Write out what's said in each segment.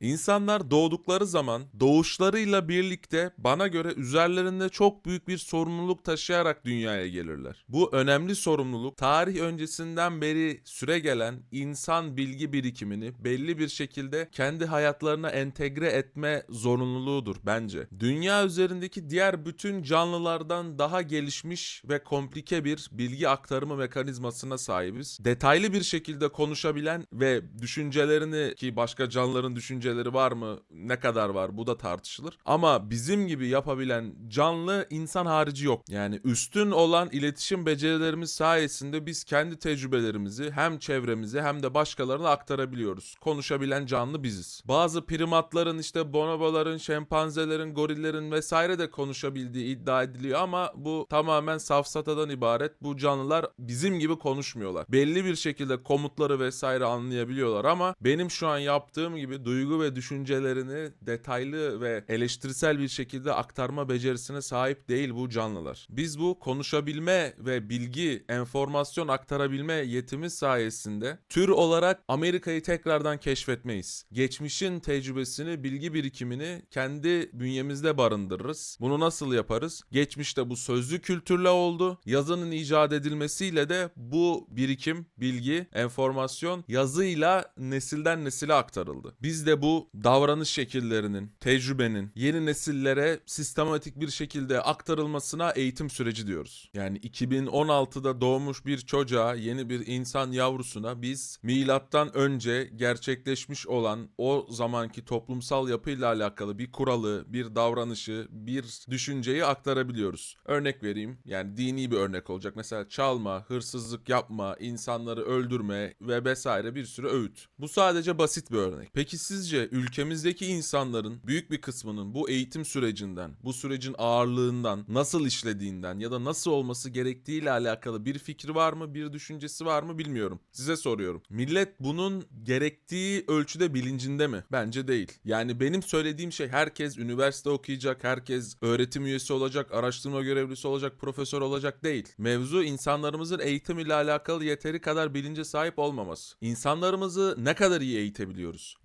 İnsanlar doğdukları zaman doğuşlarıyla birlikte bana göre üzerlerinde çok büyük bir sorumluluk taşıyarak dünyaya gelirler. Bu önemli sorumluluk tarih öncesinden beri süre gelen insan bilgi birikimini belli bir şekilde kendi hayatlarına entegre etme zorunluluğudur bence. Dünya üzerindeki diğer bütün canlılardan daha gelişmiş ve komplike bir bilgi aktarımı mekanizmasına sahibiz. Detaylı bir şekilde konuşabilen ve düşüncelerini ki başka canlıların düşünceleri var mı ne kadar var bu da tartışılır. Ama bizim gibi yapabilen canlı insan harici yok. Yani üstün olan iletişim becerilerimiz sayesinde biz kendi tecrübelerimizi hem çevremize hem de başkalarına aktarabiliyoruz. Konuşabilen canlı biziz. Bazı primatların işte bonoboların, şempanzelerin, gorillerin vesaire de konuşabildiği iddia ediliyor ama bu tamamen safsatadan ibaret. Bu canlılar bizim gibi konuşmuyorlar. Belli bir şekilde komutları vesaire anlayabiliyorlar ama benim şu an yaptığım gibi duygu ve düşüncelerini detaylı ve eleştirisel bir şekilde aktarma becerisine sahip değil bu canlılar. Biz bu konuşabilme ve bilgi, enformasyon aktarabilme yetimiz sayesinde tür olarak Amerika'yı tekrardan keşfetmeyiz. Geçmişin tecrübesini, bilgi birikimini kendi bünyemizde barındırırız. Bunu nasıl yaparız? Geçmişte bu sözlü kültürle oldu. Yazının icat edilmesiyle de bu birikim, bilgi, enformasyon yazıyla nesilden nesile aktarıldı. Biz de bu davranış şekillerinin, tecrübenin yeni nesillere sistematik bir şekilde aktarılmasına eğitim süreci diyoruz. Yani 2016'da doğmuş bir çocuğa, yeni bir insan yavrusuna biz milattan önce gerçekleşmiş olan o zamanki toplumsal yapıyla alakalı bir kuralı, bir davranışı, bir düşünceyi aktarabiliyoruz. Örnek vereyim. Yani dini bir örnek olacak. Mesela çalma, hırsızlık yapma, insanları öldürme ve vesaire bir sürü öğüt. Bu sadece basit bir örnek. Peki sizce ülkemizdeki insanların büyük bir kısmının bu eğitim sürecinden, bu sürecin ağırlığından, nasıl işlediğinden ya da nasıl olması gerektiğiyle alakalı bir fikri var mı, bir düşüncesi var mı bilmiyorum. Size soruyorum. Millet bunun gerektiği ölçüde bilincinde mi? Bence değil. Yani benim söylediğim şey herkes üniversite okuyacak, herkes öğretim üyesi olacak, araştırma görevlisi olacak, profesör olacak değil. Mevzu insanlarımızın eğitim ile alakalı yeteri kadar bilince sahip olmaması. İnsanlarımızı ne kadar iyi eğitebiliyoruz?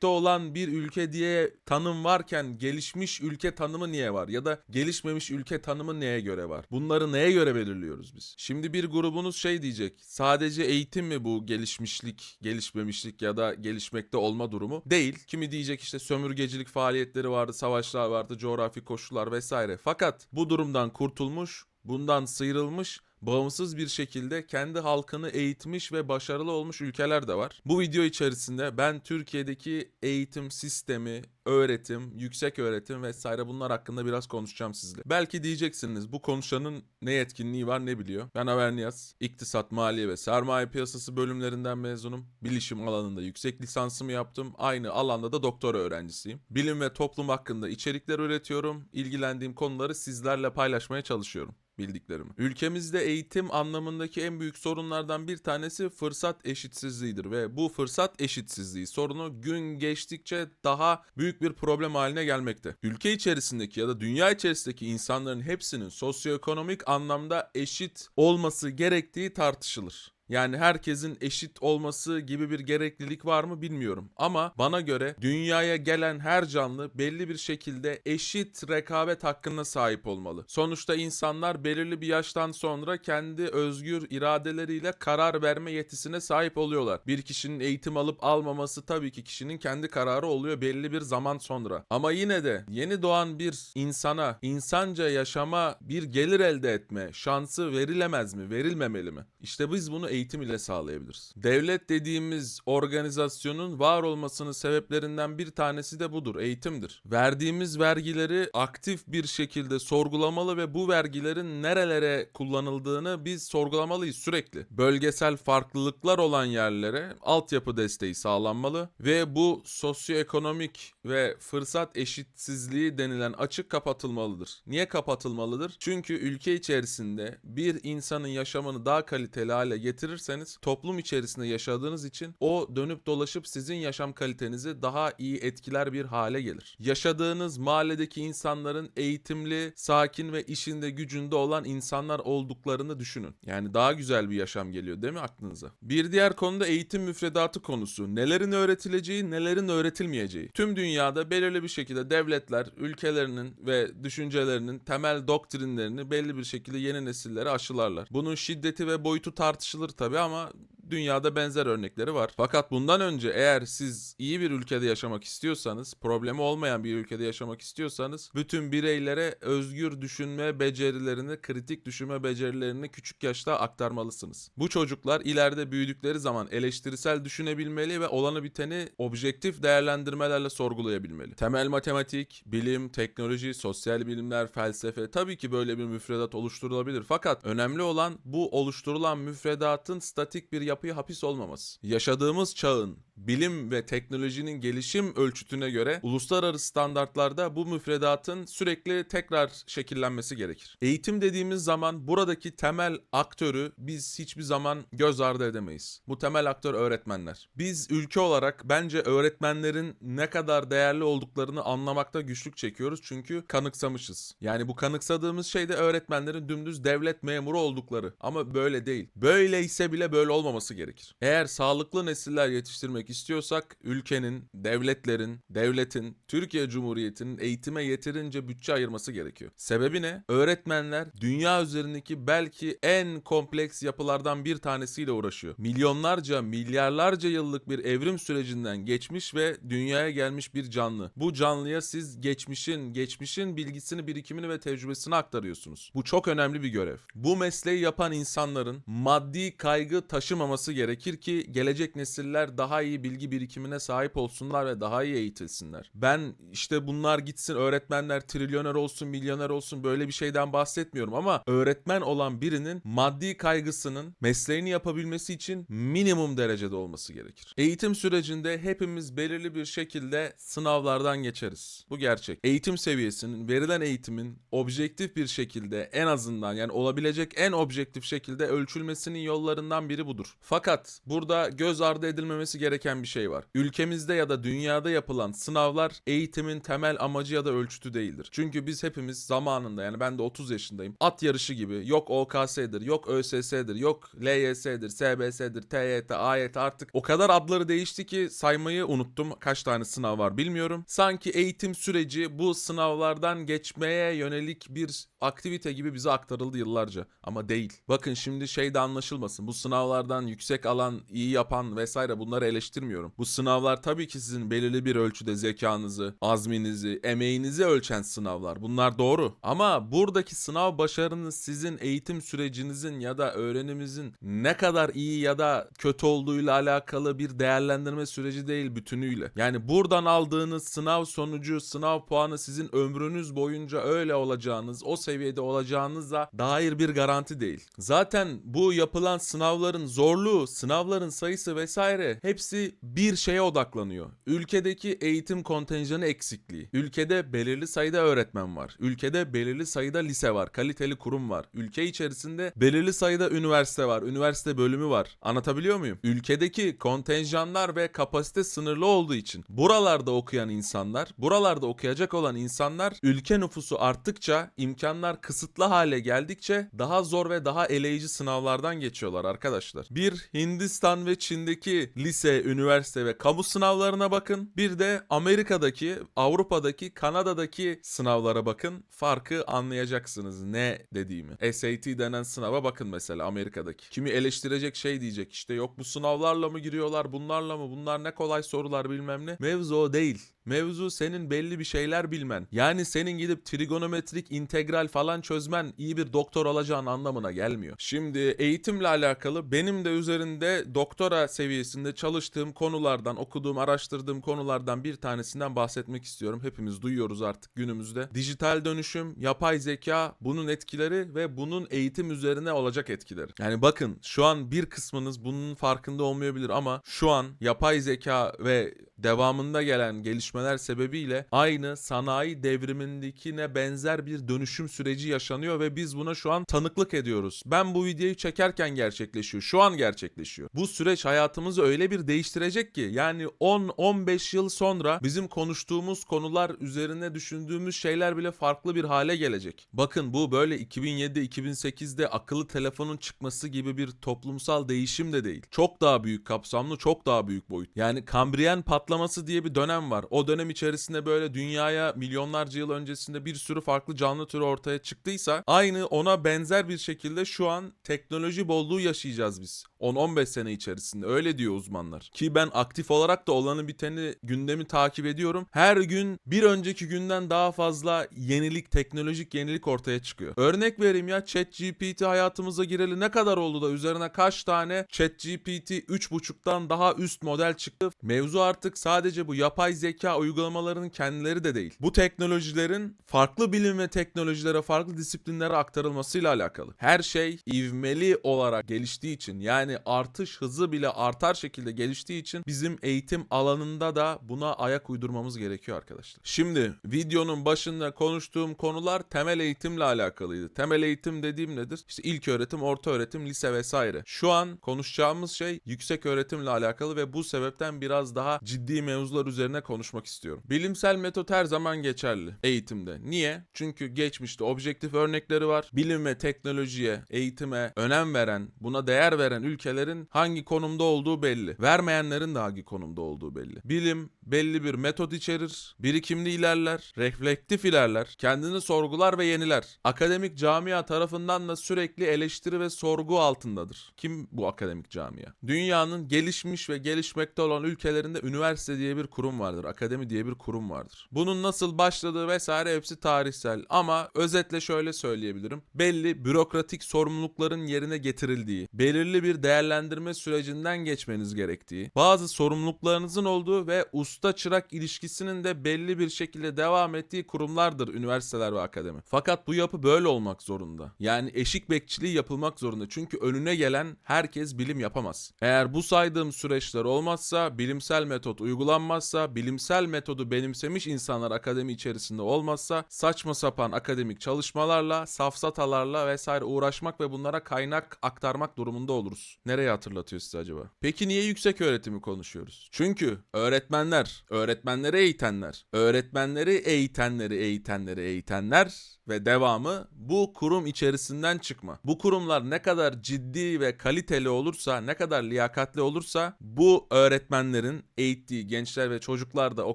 Gelişmekte olan bir ülke diye tanım varken gelişmiş ülke tanımı niye var? Ya da gelişmemiş ülke tanımı neye göre var? Bunları neye göre belirliyoruz biz? Şimdi bir grubunuz şey diyecek. Sadece eğitim mi bu gelişmişlik, gelişmemişlik ya da gelişmekte olma durumu? Değil. Kimi diyecek işte sömürgecilik faaliyetleri vardı, savaşlar vardı, coğrafi koşullar vesaire. Fakat bu durumdan kurtulmuş, bundan sıyrılmış bağımsız bir şekilde kendi halkını eğitmiş ve başarılı olmuş ülkeler de var. Bu video içerisinde ben Türkiye'deki eğitim sistemi, öğretim, yüksek öğretim vesaire bunlar hakkında biraz konuşacağım sizle. Belki diyeceksiniz bu konuşanın ne yetkinliği var ne biliyor. Ben Aver Niyaz, İktisat, Maliye ve Sermaye Piyasası bölümlerinden mezunum. Bilişim alanında yüksek lisansımı yaptım. Aynı alanda da doktora öğrencisiyim. Bilim ve toplum hakkında içerikler üretiyorum. İlgilendiğim konuları sizlerle paylaşmaya çalışıyorum bildiklerimi. Ülkemizde eğitim anlamındaki en büyük sorunlardan bir tanesi fırsat eşitsizliğidir ve bu fırsat eşitsizliği sorunu gün geçtikçe daha büyük bir problem haline gelmekte. Ülke içerisindeki ya da dünya içerisindeki insanların hepsinin sosyoekonomik anlamda eşit olması gerektiği tartışılır. Yani herkesin eşit olması gibi bir gereklilik var mı bilmiyorum. Ama bana göre dünyaya gelen her canlı belli bir şekilde eşit rekabet hakkına sahip olmalı. Sonuçta insanlar belirli bir yaştan sonra kendi özgür iradeleriyle karar verme yetisine sahip oluyorlar. Bir kişinin eğitim alıp almaması tabii ki kişinin kendi kararı oluyor belli bir zaman sonra. Ama yine de yeni doğan bir insana insanca yaşama bir gelir elde etme şansı verilemez mi? Verilmemeli mi? İşte biz bunu eğitim ile sağlayabiliriz. Devlet dediğimiz organizasyonun var olmasının sebeplerinden bir tanesi de budur, eğitimdir. Verdiğimiz vergileri aktif bir şekilde sorgulamalı ve bu vergilerin nerelere kullanıldığını biz sorgulamalıyız sürekli. Bölgesel farklılıklar olan yerlere altyapı desteği sağlanmalı ve bu sosyoekonomik ve fırsat eşitsizliği denilen açık kapatılmalıdır. Niye kapatılmalıdır? Çünkü ülke içerisinde bir insanın yaşamını daha kaliteli hale getirmek getirirseniz toplum içerisinde yaşadığınız için o dönüp dolaşıp sizin yaşam kalitenizi daha iyi etkiler bir hale gelir. Yaşadığınız mahalledeki insanların eğitimli, sakin ve işinde gücünde olan insanlar olduklarını düşünün. Yani daha güzel bir yaşam geliyor değil mi aklınıza? Bir diğer konu da eğitim müfredatı konusu. Nelerin öğretileceği, nelerin öğretilmeyeceği. Tüm dünyada belirli bir şekilde devletler ülkelerinin ve düşüncelerinin temel doktrinlerini belli bir şekilde yeni nesillere aşılarlar. Bunun şiddeti ve boyutu tartışılır tabii ama dünyada benzer örnekleri var. Fakat bundan önce eğer siz iyi bir ülkede yaşamak istiyorsanız, problemi olmayan bir ülkede yaşamak istiyorsanız bütün bireylere özgür düşünme becerilerini, kritik düşünme becerilerini küçük yaşta aktarmalısınız. Bu çocuklar ileride büyüdükleri zaman eleştirisel düşünebilmeli ve olanı biteni objektif değerlendirmelerle sorgulayabilmeli. Temel matematik, bilim, teknoloji, sosyal bilimler, felsefe tabii ki böyle bir müfredat oluşturulabilir. Fakat önemli olan bu oluşturulan müfredatın statik bir yapıya hapis olmaması. Yaşadığımız çağın bilim ve teknolojinin gelişim ölçütüne göre uluslararası standartlarda bu müfredatın sürekli tekrar şekillenmesi gerekir. Eğitim dediğimiz zaman buradaki temel aktörü biz hiçbir zaman göz ardı edemeyiz. Bu temel aktör öğretmenler. Biz ülke olarak bence öğretmenlerin ne kadar değerli olduklarını anlamakta güçlük çekiyoruz çünkü kanıksamışız. Yani bu kanıksadığımız şey de öğretmenlerin dümdüz devlet memuru oldukları. Ama böyle değil. Böyleyse bile böyle olmaması gerekir. Eğer sağlıklı nesiller yetiştirmek istiyorsak ülkenin, devletlerin, devletin, Türkiye Cumhuriyeti'nin eğitime yeterince bütçe ayırması gerekiyor. Sebebi ne? Öğretmenler dünya üzerindeki belki en kompleks yapılardan bir tanesiyle uğraşıyor. Milyonlarca, milyarlarca yıllık bir evrim sürecinden geçmiş ve dünyaya gelmiş bir canlı. Bu canlıya siz geçmişin, geçmişin bilgisini, birikimini ve tecrübesini aktarıyorsunuz. Bu çok önemli bir görev. Bu mesleği yapan insanların maddi kaygı taşımaması gerekir ki gelecek nesiller daha iyi bilgi birikimine sahip olsunlar ve daha iyi eğitilsinler. Ben işte bunlar gitsin öğretmenler trilyoner olsun, milyoner olsun böyle bir şeyden bahsetmiyorum ama öğretmen olan birinin maddi kaygısının mesleğini yapabilmesi için minimum derecede olması gerekir. Eğitim sürecinde hepimiz belirli bir şekilde sınavlardan geçeriz. Bu gerçek. Eğitim seviyesinin, verilen eğitimin objektif bir şekilde en azından yani olabilecek en objektif şekilde ölçülmesinin yollarından biri budur. Fakat burada göz ardı edilmemesi gereken bir şey var. Ülkemizde ya da dünyada yapılan sınavlar eğitimin temel amacı ya da ölçütü değildir. Çünkü biz hepimiz zamanında yani ben de 30 yaşındayım. At yarışı gibi yok OKS'dir, yok ÖSS'dir, yok LYS'dir, SBS'dir, TYT, AYT artık o kadar adları değişti ki saymayı unuttum. Kaç tane sınav var bilmiyorum. Sanki eğitim süreci bu sınavlardan geçmeye yönelik bir aktivite gibi bize aktarıldı yıllarca. Ama değil. Bakın şimdi şey de anlaşılmasın. Bu sınavlardan yüksek alan, iyi yapan vesaire bunları eleştirmiyorum. Bu sınavlar tabii ki sizin belirli bir ölçüde zekanızı, azminizi, emeğinizi ölçen sınavlar. Bunlar doğru. Ama buradaki sınav başarınız sizin eğitim sürecinizin ya da öğrenimizin ne kadar iyi ya da kötü olduğuyla alakalı bir değerlendirme süreci değil bütünüyle. Yani buradan aldığınız sınav sonucu, sınav puanı sizin ömrünüz boyunca öyle olacağınız, o seviyede olacağınıza dair bir garanti değil. Zaten bu yapılan sınavların zorluğu, sınavların sayısı vesaire hepsi bir şeye odaklanıyor. Ülkedeki eğitim kontenjanı eksikliği. Ülkede belirli sayıda öğretmen var. Ülkede belirli sayıda lise var. Kaliteli kurum var. Ülke içerisinde belirli sayıda üniversite var. Üniversite bölümü var. Anlatabiliyor muyum? Ülkedeki kontenjanlar ve kapasite sınırlı olduğu için buralarda okuyan insanlar, buralarda okuyacak olan insanlar ülke nüfusu arttıkça, imkanlar kısıtlı hale geldikçe daha zor ve daha eleyici sınavlardan geçiyorlar arkadaşlar. Bir Hindistan ve Çin'deki lise, üniversite ve kamu sınavlarına bakın. Bir de Amerika'daki, Avrupa'daki, Kanada'daki sınavlara bakın. Farkı anlayacaksınız ne dediğimi. SAT denen sınava bakın mesela Amerika'daki. Kimi eleştirecek şey diyecek işte yok bu sınavlarla mı giriyorlar bunlarla mı bunlar ne kolay sorular bilmem ne. Mevzu o değil. Mevzu senin belli bir şeyler bilmen. Yani senin gidip trigonometrik integral falan çözmen iyi bir doktor olacağın anlamına gelmiyor. Şimdi eğitimle alakalı benim de üzerinde doktora seviyesinde çalıştığım konulardan, okuduğum, araştırdığım konulardan bir tanesinden bahsetmek istiyorum. Hepimiz duyuyoruz artık günümüzde. Dijital dönüşüm, yapay zeka, bunun etkileri ve bunun eğitim üzerine olacak etkileri. Yani bakın şu an bir kısmınız bunun farkında olmayabilir ama şu an yapay zeka ve devamında gelen gelişmeler sebebiyle aynı sanayi devrimindekine benzer bir dönüşüm süreci yaşanıyor ve biz buna şu an tanıklık ediyoruz. Ben bu videoyu çekerken gerçekleşiyor. Şu an gerçekleşiyor. Bu süreç hayatımızı öyle bir değiştirecek ki yani 10-15 yıl sonra bizim konuştuğumuz konular üzerine düşündüğümüz şeyler bile farklı bir hale gelecek. Bakın bu böyle 2007-2008'de akıllı telefonun çıkması gibi bir toplumsal değişim de değil. Çok daha büyük kapsamlı, çok daha büyük boyut. Yani Kambriyen patlaması diye bir dönem var. O dönem içerisinde böyle dünyaya milyonlarca yıl öncesinde bir sürü farklı canlı türü ortaya çıktıysa aynı ona benzer bir şekilde şu an teknoloji bolluğu yaşayacağız biz. 10-15 sene içerisinde öyle diyor uzmanlar. Ki ben aktif olarak da olanı biteni gündemi takip ediyorum. Her gün bir önceki günden daha fazla yenilik, teknolojik yenilik ortaya çıkıyor. Örnek vereyim ya ChatGPT hayatımıza gireli ne kadar oldu da üzerine kaç tane ChatGPT 3.5'tan daha üst model çıktı. Mevzu artık sadece bu yapay zeka uygulamalarının kendileri de değil. Bu teknolojilerin farklı bilim ve teknolojilere, farklı disiplinlere aktarılmasıyla alakalı. Her şey ivmeli olarak geliştiği için yani artış hızı bile artar şekilde geliştiği için bizim eğitim alanında da buna ayak uydurmamız gerekiyor arkadaşlar. Şimdi videonun başında konuştuğum konular temel eğitimle alakalıydı. Temel eğitim dediğim nedir? İşte ilk öğretim, orta öğretim, lise vesaire. Şu an konuşacağımız şey yüksek öğretimle alakalı ve bu sebepten biraz daha ciddi mevzular üzerine konuşmak istiyorum. Bilimsel metot her zaman geçerli eğitimde. Niye? Çünkü geçmişte objektif örnekleri var. Bilim ve teknolojiye, eğitime önem veren, buna değer veren ülkelerin hangi konumda olduğu belli. Vermeyenlerin de hangi konumda olduğu belli. Bilim belli bir metot içerir, birikimli ilerler, reflektif ilerler, kendini sorgular ve yeniler. Akademik camia tarafından da sürekli eleştiri ve sorgu altındadır. Kim bu akademik camia? Dünyanın gelişmiş ve gelişmekte olan ülkelerinde üniversite diye bir kurum vardır, akademi diye bir kurum vardır. Bunun nasıl başladığı vesaire hepsi tarihsel ama özetle şöyle söyleyebilirim. Belli bürokratik sorumlulukların yerine getirildiği, belirli bir değerlendirme sürecinden geçmeniz gerektiği, bazı sorumluluklarınızın olduğu ve usta çırak ilişkisinin de belli bir şekilde devam ettiği kurumlardır üniversiteler ve akademi. Fakat bu yapı böyle olmak zorunda. Yani eşik bekçiliği yapılmak zorunda. Çünkü önüne gelen herkes bilim yapamaz. Eğer bu saydığım süreçler olmazsa, bilimsel metot uygulanmazsa, bilimsel metodu benimsemiş insanlar akademi içerisinde olmazsa saçma sapan akademik çalışmalarla, safsatalarla vesaire uğraşmak ve bunlara kaynak aktarmak durumunda oluruz. Nereye hatırlatıyor size acaba? Peki niye yüksek öğretimi konuşuyoruz? Çünkü öğretmenler, öğretmenleri eğitenler, öğretmenleri eğitenleri eğitenleri eğitenler ve devamı bu kurum içerisinden çıkma. Bu kurumlar ne kadar ciddi ve kaliteli olursa, ne kadar liyakatli olursa bu öğretmenlerin eğittiği gençler ve çocuklar da o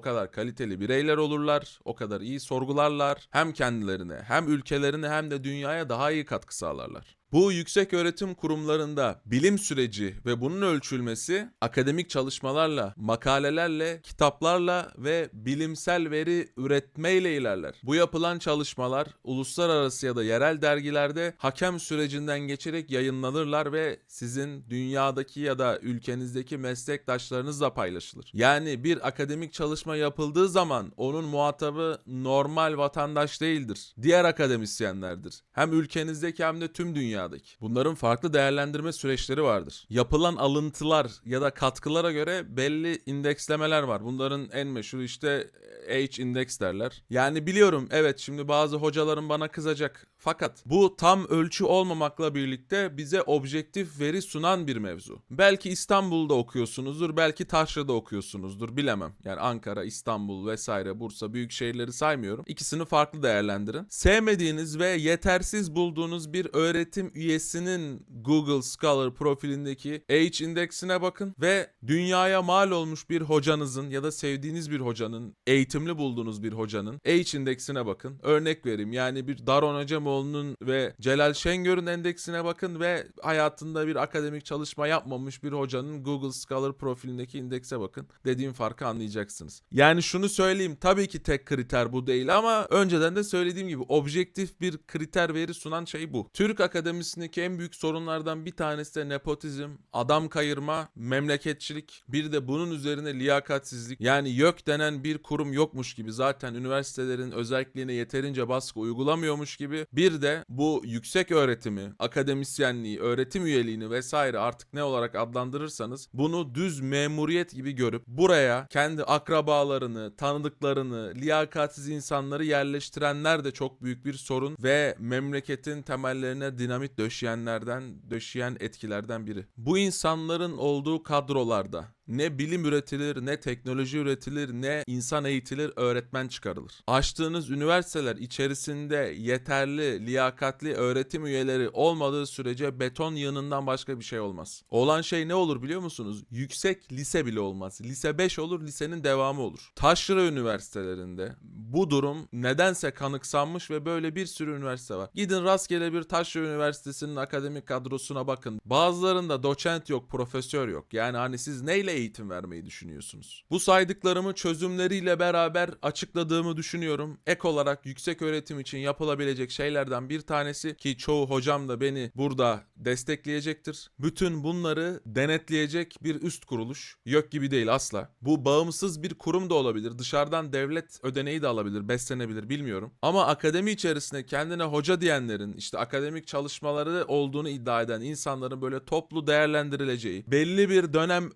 kadar kaliteli bireyler olurlar, o kadar iyi sorgularlar. Hem kendilerine, hem ülkelerine hem de dünyaya daha iyi katkı sağlarlar. Bu yüksek öğretim kurumlarında bilim süreci ve bunun ölçülmesi akademik çalışmalarla, makalelerle, kitaplarla ve bilimsel veri üretmeyle ilerler. Bu yapılan çalışmalar uluslararası ya da yerel dergilerde hakem sürecinden geçerek yayınlanırlar ve sizin dünyadaki ya da ülkenizdeki meslektaşlarınızla paylaşılır. Yani bir akademik çalışma yapıldığı zaman onun muhatabı normal vatandaş değildir. Diğer akademisyenlerdir. Hem ülkenizdeki hem de tüm dünyadaki. Bunların farklı değerlendirme süreçleri vardır. Yapılan alıntılar ya da katkılara göre belli indekslemeler var. Bunların en meşhur işte H index derler. Yani biliyorum evet şimdi bazı hocalarım bana kızacak. Fakat bu tam ölçü olmamakla birlikte bize objektif veri sunan bir mevzu. Belki İstanbul'da okuyorsunuzdur, belki Taşra'da okuyorsunuzdur bilemem. Yani Ankara, İstanbul vesaire, Bursa büyük şehirleri saymıyorum. İkisini farklı değerlendirin. Sevmediğiniz ve yetersiz bulduğunuz bir öğretim üyesinin Google Scholar profilindeki H indeksine bakın ve dünyaya mal olmuş bir hocanızın ya da sevdiğiniz bir hocanın, eğitimli bulduğunuz bir hocanın H indeksine bakın. Örnek vereyim yani bir Daron Acemoğlu'nun ve Celal Şengör'ün endeksine bakın ve hayatında bir akademik çalışma yapmamış bir hocanın Google Scholar profilindeki indekse bakın. Dediğim farkı anlayacaksınız. Yani şunu söyleyeyim tabii ki tek kriter bu değil ama önceden de söylediğim gibi objektif bir kriter veri sunan şey bu. Türk akademisindeki en büyük sorunlardan bir tanesi de nepotizm, adam kayırma, memleketçilik, bir de bunun üzerine liyakatsizlik. Yani YÖK denen bir kurum yok yokmuş gibi zaten üniversitelerin özelliğine yeterince baskı uygulamıyormuş gibi bir de bu yüksek öğretimi, akademisyenliği, öğretim üyeliğini vesaire artık ne olarak adlandırırsanız bunu düz memuriyet gibi görüp buraya kendi akrabalarını, tanıdıklarını, liyakatsiz insanları yerleştirenler de çok büyük bir sorun ve memleketin temellerine dinamit döşeyenlerden, döşeyen etkilerden biri. Bu insanların olduğu kadrolarda ne bilim üretilir, ne teknoloji üretilir, ne insan eğitilir, öğretmen çıkarılır. Açtığınız üniversiteler içerisinde yeterli, liyakatli öğretim üyeleri olmadığı sürece beton yığınından başka bir şey olmaz. Olan şey ne olur biliyor musunuz? Yüksek lise bile olmaz. Lise 5 olur, lisenin devamı olur. Taşra üniversitelerinde bu durum nedense kanıksanmış ve böyle bir sürü üniversite var. Gidin rastgele bir Taşra Üniversitesi'nin akademik kadrosuna bakın. Bazılarında doçent yok, profesör yok. Yani hani siz neyle eğitim vermeyi düşünüyorsunuz? Bu saydıklarımı çözümleriyle beraber açıkladığımı düşünüyorum. Ek olarak yüksek öğretim için yapılabilecek şeylerden bir tanesi ki çoğu hocam da beni burada destekleyecektir. Bütün bunları denetleyecek bir üst kuruluş. Yok gibi değil asla. Bu bağımsız bir kurum da olabilir. Dışarıdan devlet ödeneği de alabilir, beslenebilir bilmiyorum. Ama akademi içerisinde kendine hoca diyenlerin, işte akademik çalışmaları olduğunu iddia eden insanların böyle toplu değerlendirileceği, belli bir dönem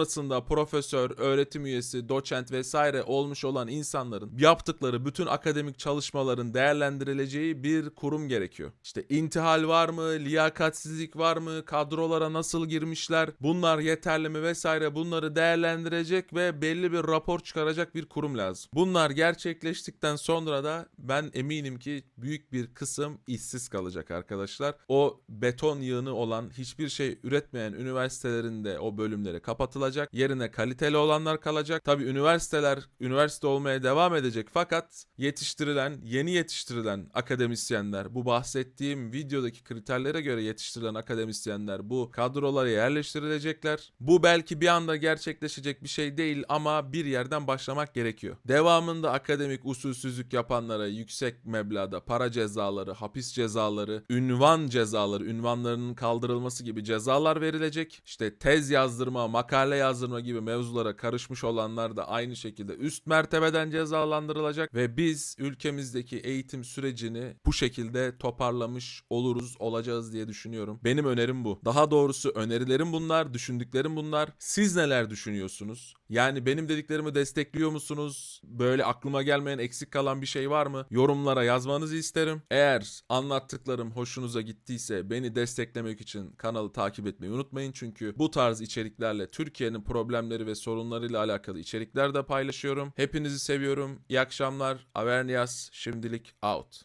sonrasında profesör, öğretim üyesi, doçent vesaire olmuş olan insanların yaptıkları bütün akademik çalışmaların değerlendirileceği bir kurum gerekiyor. İşte intihal var mı, liyakatsizlik var mı, kadrolara nasıl girmişler, bunlar yeterli mi vesaire bunları değerlendirecek ve belli bir rapor çıkaracak bir kurum lazım. Bunlar gerçekleştikten sonra da ben eminim ki büyük bir kısım işsiz kalacak arkadaşlar. O beton yığını olan hiçbir şey üretmeyen üniversitelerin de o bölümleri kapatılacak. Yerine kaliteli olanlar kalacak. Tabii üniversiteler üniversite olmaya devam edecek fakat yetiştirilen, yeni yetiştirilen akademisyenler, bu bahsettiğim videodaki kriterlere göre yetiştirilen akademisyenler bu kadrolara yerleştirilecekler. Bu belki bir anda gerçekleşecek bir şey değil ama bir yerden başlamak gerekiyor. Devamında akademik usulsüzlük yapanlara yüksek meblağda para cezaları, hapis cezaları, ünvan cezaları, ünvanlarının kaldırılması gibi cezalar verilecek. İşte tez yazdırma, makale yazdırma gibi mevzulara karışmış olanlar da aynı şekilde üst mertebeden cezalandırılacak ve biz ülkemizdeki eğitim sürecini bu şekilde toparlamış oluruz, olacağız diye düşünüyorum. Benim önerim bu. Daha doğrusu önerilerim bunlar, düşündüklerim bunlar. Siz neler düşünüyorsunuz? Yani benim dediklerimi destekliyor musunuz? Böyle aklıma gelmeyen eksik kalan bir şey var mı? Yorumlara yazmanızı isterim. Eğer anlattıklarım hoşunuza gittiyse beni desteklemek için kanalı takip etmeyi unutmayın. Çünkü bu tarz içeriklerle Türkiye'nin problemleri ve sorunlarıyla alakalı içerikler de paylaşıyorum. Hepinizi seviyorum. İyi akşamlar. Avernias şimdilik out.